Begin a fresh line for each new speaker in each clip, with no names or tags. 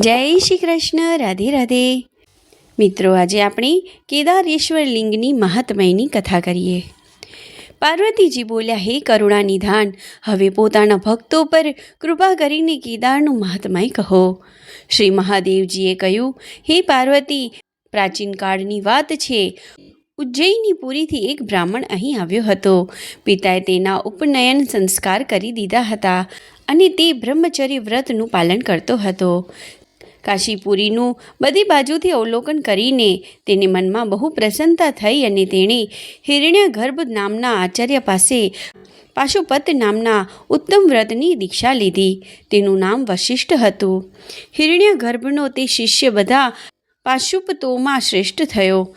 જય શ્રી કૃષ્ણ, રાધે રાધે. મિત્રો, આજે આપણે કેદારેશ્વર લિંગની મહાત્મયની કથા કરીએ. પાર્વતીજી બોલ્યા, હે કરુણા નિધાન, હવે પોતાના ભક્તો પર કૃપા કરીને કેદારનું મહાત્મય કહો. શ્રી મહાદેવજીએ કહ્યું, હે પાર્વતી, પ્રાચીન કાળની વાત છે. ઉજ્જૈની પુરીથી એક બ્રાહ્મણ અહીં આવ્યો હતો. પિતાએ તેના ઉપનયન સંસ્કાર કરી દીધા હતા અને તે બ્રહ્મચર્ય વ્રતનું પાલન કરતો હતો. કાશીપુરીનું બધી બાજુથી અવલોકન કરીને તેને મનમાં બહુ પ્રસન્નતા થઈ અને તેણે હિરણ્ય ગર્ભ નામના આચાર્ય પાસે પાશુપત નામના ઉત્તમ વ્રતની દીક્ષા લીધી. તેનું નામ વશિષ્ઠ હતું. હિરણ્ય ગર્ભનો તે શિષ્ય બધા પાશુપતોમાં શ્રેષ્ઠ થયો.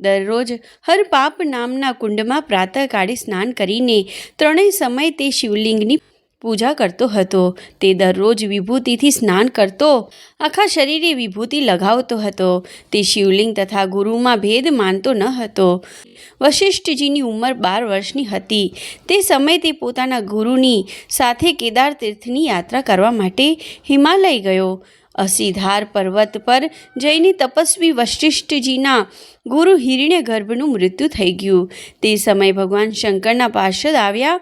દરરોજ હર પાપ નામના કુંડમાં પ્રાતઃકાળે સ્નાન કરીને ત્રણેય સમય તે શિવલિંગની પૂજા કરતો હતો. તે દરરોજ વિભૂતિથી સ્નાન કરતો. આખા શરીરે વિભૂતિ લગાવતો હતો. તે શિવલિંગ તથા ગુરુમાં ભેદ માનતો ન હતો. વશિષ્ઠજીની ઉંમર બાર વર્ષની હતી. તે સમયે તે પોતાના ગુરુની સાથે કેદાર તીર્થની યાત્રા કરવા માટે હિમાલય ગયો. અસીધાર પર્વત પર જઈને તપસ્વી વશિષ્ઠજીના ગુરુ હિરણ્ય ગર્ભનું મૃત્યુ થઈ ગયું. તે સમયે ભગવાન શંકરના પાર્ષદ આવ્યા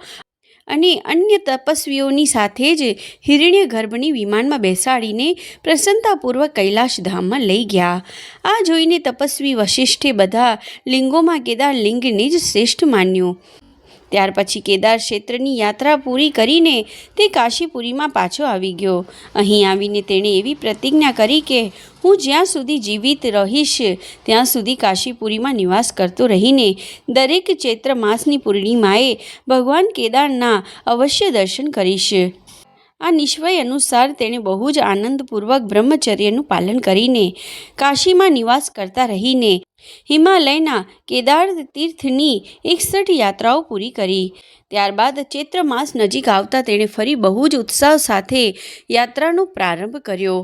અને અન્ય તપસ્વીઓની સાથે જ હિરણ્ય ગર્ભની વિમાનમાં બેસાડીને પ્રસન્નતાપૂર્વક કૈલાશધામમાં લઈ ગયા. આ જોઈને તપસ્વી વશિષ્ઠે બધા લિંગોમાં કેદાર લિંગને જ શ્રેષ્ઠ માન્યું. ત્યાર પછી કેદાર ક્ષેત્રની યાત્રા પૂરી કરીને તે કાશીપુરીમાં પાછો આવી ગયો. અહીં આવીને તેણે એવી પ્રતિજ્ઞા કરી કે હું જ્યાં સુધી જીવિત રહીશ, ત્યાં સુધી કાશીપુરીમાં નિવાસ કરતો રહીને દરેક ચૈત્ર માસની પૂર્ણિમાએ ભગવાન કેદારના અવશ્ય દર્શન કરીશ. આ નિશ્ચય અનુસાર તેણે બહુ જ આનંદપૂર્વક બ્રહ્મચર્યનું પાલન કરીને કાશીમાં નિવાસ કરતા રહીને હિમાલયના કેદાર તીર્થની એકસઠ યાત્રાઓ પૂરી કરી. ત્યારબાદ ચૈત્ર માસ નજીક આવતા તેણે ફરી બહુ જ ઉત્સાહ સાથે યાત્રાનો પ્રારંભ કર્યો.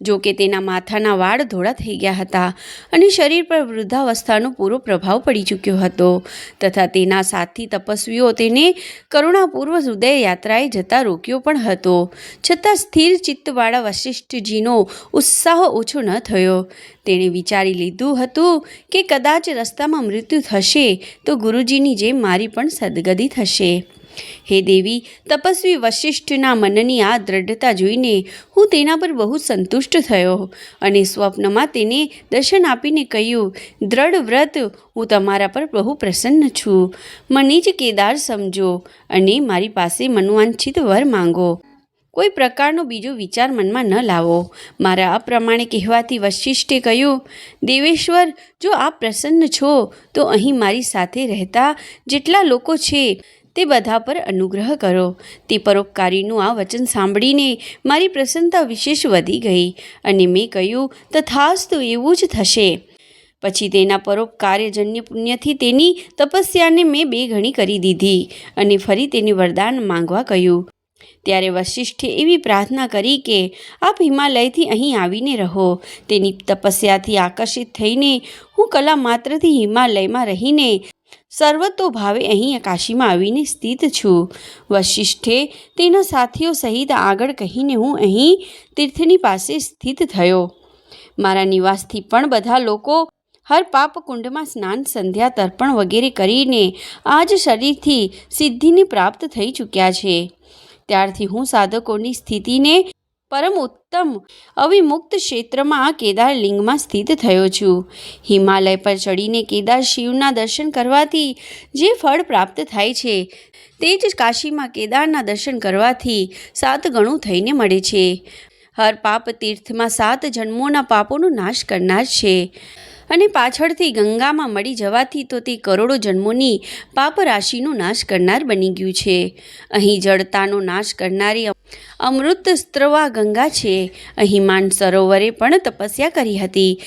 જો કે તેના માથાના વાળ ધોળા થઈ ગયા હતા અને શરીર પર વૃદ્ધાવસ્થાનો પૂરો પ્રભાવ પડી ચૂક્યો હતો. તથા તેના સાથી તપસ્વીઓ તેને કરુણાપૂર્વ હૃદય યાત્રાએ જતા રોક્યો પણ હતો. છતાં સ્થિર ચિત્તવાળા વશિષ્ઠજીનો ઉત્સાહ ઓછો ન થયો. તેણે વિચારી લીધું હતું કે કદાચ રસ્તામાં મૃત્યુ થશે તો ગુરુજીની જેમ મારી પણ સદગતિ થશે. હે દેવી, તપસ્વી વશિષ્ઠના મનની આ દ્રઢતા જોઈને હું તેના પર બહુ સંતુષ્ટ થયો અને સ્વપ્નમાં તેને દર્શન આપીને કહ્યું, દ્રઢ વ્રત, હું તમારા પર બહુ પ્રસન્ન છું. મને જ કેદાર સમજો અને મારી પાસે મનોવાંછિત વર માંગો. કોઈ પ્રકારનો બીજો વિચાર મનમાં ન લાવો. મારા આ પ્રમાણે કહેવાથી વશિષ્ઠે કહ્યું, દેવેશ્વર, જો આપ પ્રસન્ન છો, તો અહીં મારી સાથે રહેતા જેટલા લોકો છે તે બધા પર અનુગ્રહ કરો. તે પરોપકારીનું આ વચન સાંભળીને મારી પ્રસન્નતા વિશેષ વધી ગઈ અને મેં કહ્યું, તથાસ્તુ, એવું જ થશે. પછી તેના પરોપકાર્યજન્ય પુણ્યથી તેની તપસ્યાને મેં બે ગણી કરી દીધી અને ફરી તેને વરદાન માંગવા કહ્યું. ત્યારે વશિષ્ઠે એવી પ્રાર્થના કરી કે, આપ હિમાલયથી અહીં આવીને રહો. તેની તપસ્યાથી આકર્ષિત થઈને હું કલા માત્રથી હિમાલયમાં રહીને સર્વતો ભાવે અહીં કાશીમાં આવીને સ્થિત છું. વશિષ્ઠે તેના સાથીઓ સહિત આગળ કહીને હું અહીં તીર્થની પાસે સ્થિત થયો. મારા નિવાસથી પણ બધા લોકો હર પાપ કુંડમાં સ્નાન સંધ્યા તર્પણ વગેરે કરીને આ જ શરીરથી સિદ્ધિને પ્રાપ્ત થઈ ચૂક્યા છે. ત્યારથી હું સાધકોની સ્થિતિને પરમ ઉત્તમ અવિમુક્ત ક્ષેત્રમાં આ કેદાર સ્થિત થયો છું. હિમાલય પર ચડીને કેદાર શિવના દર્શન કરવાથી જે ફળ પ્રાપ્ત થાય છે, તે જ કાશીમાં કેદારના દર્શન કરવાથી સાત ગણું થઈને મળે છે. હર પાપ તીર્થમાં સાત જન્મોના પાપોનો નાશ કરનાર છે. અને પાછળથી ગંગામાં મળી જવાથી તો તે કરોડો જન્મોની પાપ રાશિનો નાશ કરનાર બની ગયું છે. અહીં જડતાનો નાશ કરનારી અમૃત સ્ત્રવા ગંગા છે. અહીં માન સરોવરે પણ તપસ્યા કરી હતી.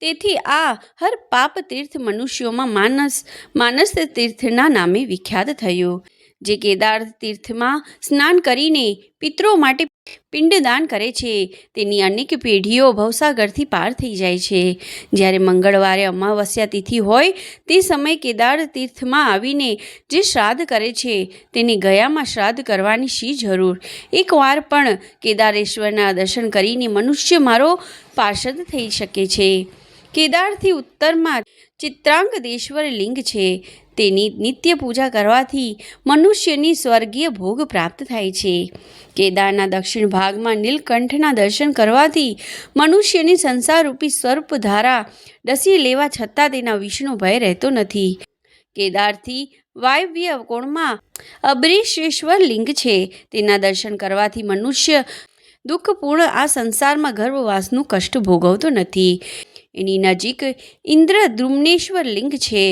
તેથી આ હર પાપ તીર્થ મનુષ્યોમાં માનસ માનસ તીર્થના નામે વિખ્યાત થયું. જે કેદાર તીર્થમાં સ્નાન કરીને પિત્રો માટે પિંડદાન કરે છે. તેની અનેક પેઢીઓ ભવસાગરથી પાર થઈ જાય છે. જ્યારે મંગળવારે અમાવસ્યા તિથિ હોય, તે સમયે કેદાર તીર્થમાં આવીને જે શ્રાદ્ધ કરે છે, તેને ગયામાં શ્રાદ્ધ કરવાની શી જરૂર? એકવાર પણ કેદારેશ્વરના દર્શન કરીને મનુષ્ય મારો પાર્ષદ થઈ શકે છે. કેદારથી ઉત્તરમાં ચિત્રાંગદેશ્વર લિંગ છે. તેની નિત્ય પૂજા કરવાથી મનુષ્યની સ્વર્ગીય ભોગ પ્રાપ્ત થાય છે. કેદારના દક્ષિણ ભાગમાં નીલકંઠના દર્શન કરવાથી મનુષ્યની સંસારરૂપી સર્પધારા ડસી લેવા છતાં તેના વિષ્ણુ ભય રહેતો નથી. કેદારથી વાયવ્ય કોણમાં અબરીશેશ્વર લિંગ છે. તેના દર્શન કરવાથી મનુષ્ય દુઃખપૂર્ણ આ સંસારમાં ગર્ભવાસનું કષ્ટ ભોગવતો નથી. એની નજીક ઇન્દ્ર દ્રુમ્નેશ્વર લિંગ છે.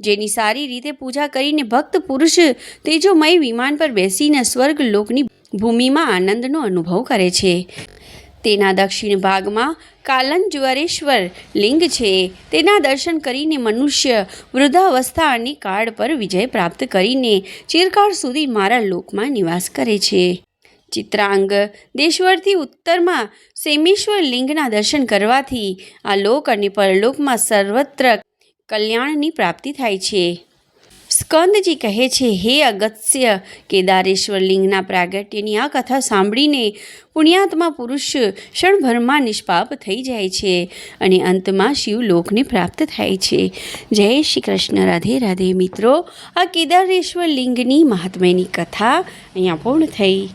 જેની સારી રીતે પૂજા કરીને ભક્ત પુરુષ તેજોમય વિમાન પર બેસીને સ્વર્ગ લોકની ભૂમિમાં આનંદનો અનુભવ કરે છે. તેના દક્ષિણ ભાગમાં કાલંજ્વરેશ્વર લિંગ છે. તેના દર્શન કરીને મનુષ્ય વૃદ્ધાવસ્થા અને કાળ પર વિજય પ્રાપ્ત કરીને ચિરકાળ સુધી મારા લોકમાં નિવાસ કરે છે. ચિત્રાંગ દેશ્વરથી ઉત્તરમાં સેમેશ્વર લિંગના દર્શન કરવાથી આ લોક અને પરલોકમાં સર્વત્ર કલ્યાણની પ્રાપ્તિ થાય છે. સ્કંદજી કહે છે, હે અગત્ય કેદારેશ્વર લિંગના પ્રાગટ્યની આ કથા સાંભળીને પુણ્યાત્મા પુરુષ ક્ષણભરમાં નિષ્પાપ થઈ જાય છે અને અંતમાં શિવલોકને પ્રાપ્ત થાય છે. જય શ્રી કૃષ્ણ. રાધે રાધે મિત્રો, આ કેદારેશ્વર લિંગની મહાત્મ્યની કથા અહીંયા પૂર્ણ થઈ.